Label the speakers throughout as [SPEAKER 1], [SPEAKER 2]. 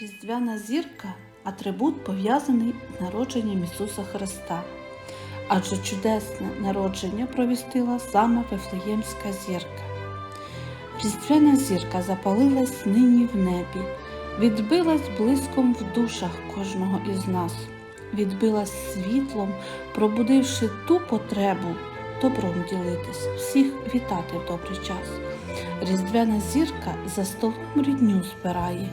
[SPEAKER 1] Різдвяна зірка атрибут пов'язаний з народженням Ісуса Христа. Адже чудесне народження провістила саме Вифлеємська зірка. Різдвяна зірка запалилась нині в небі, відбилась блиском в душах кожного із нас, відбилась світлом, пробудивши ту потребу добром ділитись, всіх вітати в добрий час. Різдвяна зірка за столом рідню збирає,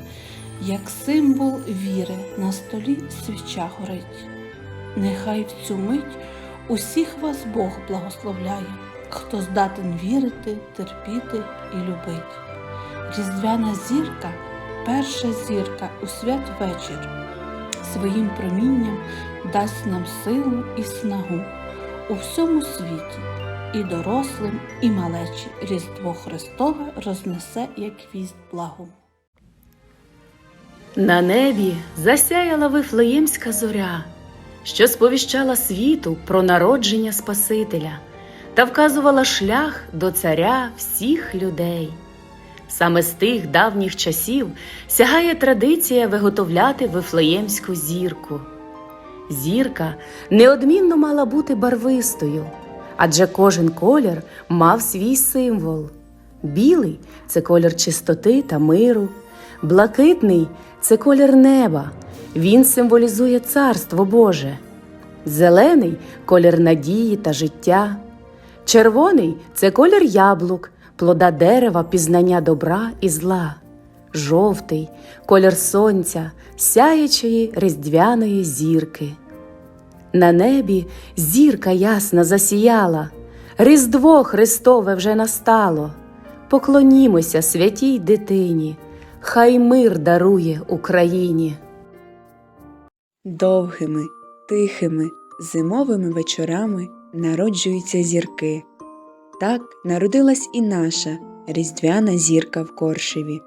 [SPEAKER 1] як символ віри на столі свіча горить. Нехай в цю мить усіх вас Бог благословляє, хто здатен вірити, терпіти і любить. Різдвяна зірка перша зірка у святвечір, своїм промінням дасть нам силу і снагу у всьому світі, і дорослим, і малечі Різдво Христове рознесе як вість благу.
[SPEAKER 2] На небі засяяла вифлеємська зоря, що сповіщала світу про народження Спасителя та вказувала шлях до царя всіх людей. Саме з тих давніх часів сягає традиція виготовляти вифлеємську зірку. Зірка неодмінно мала бути барвистою, адже кожен колір мав свій символ. Білий це колір чистоти та миру, блакитний це колір неба. Він символізує царство Боже. Зелений колір надії та життя. Червоний це колір яблук, плода дерева, пізнання добра і зла. Жовтий колір сонця, сяячої різдвяної зірки. На небі зірка ясна засіяла, Різдво Христове вже настало. Поклонімося святій дитині, хай мир дарує Україні.
[SPEAKER 3] Довгими, тихими, зимовими вечорами народжуються зірки. Так народилась і наша різдвяна зірка в Коршеві.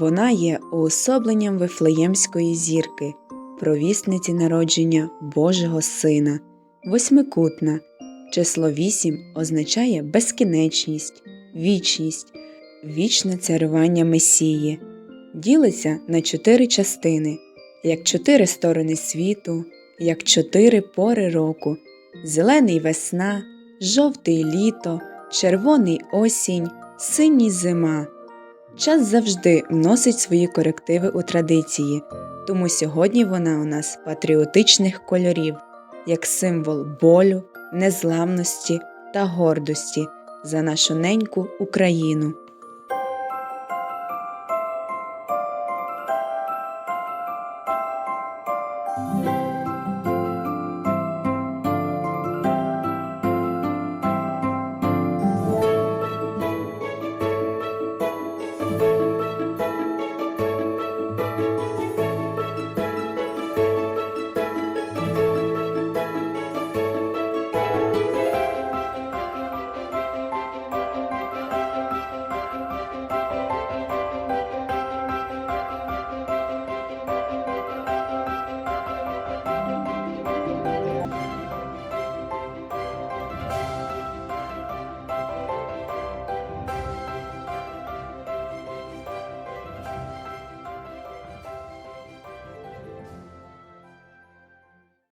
[SPEAKER 3] Вона є уособленням Вифлеємської зірки, провісниці народження Божого Сина, восьмикутна. Число вісім означає безкінечність, вічність, вічне царювання Месії. Ділиться на чотири частини як чотири сторони світу, як чотири пори року, зелений весна, жовтий літо, червоний осінь, синій зима. Час завжди вносить свої корективи у традиції, тому сьогодні вона у нас патріотичних кольорів, як символ болю, незламності та гордості за нашу неньку Україну.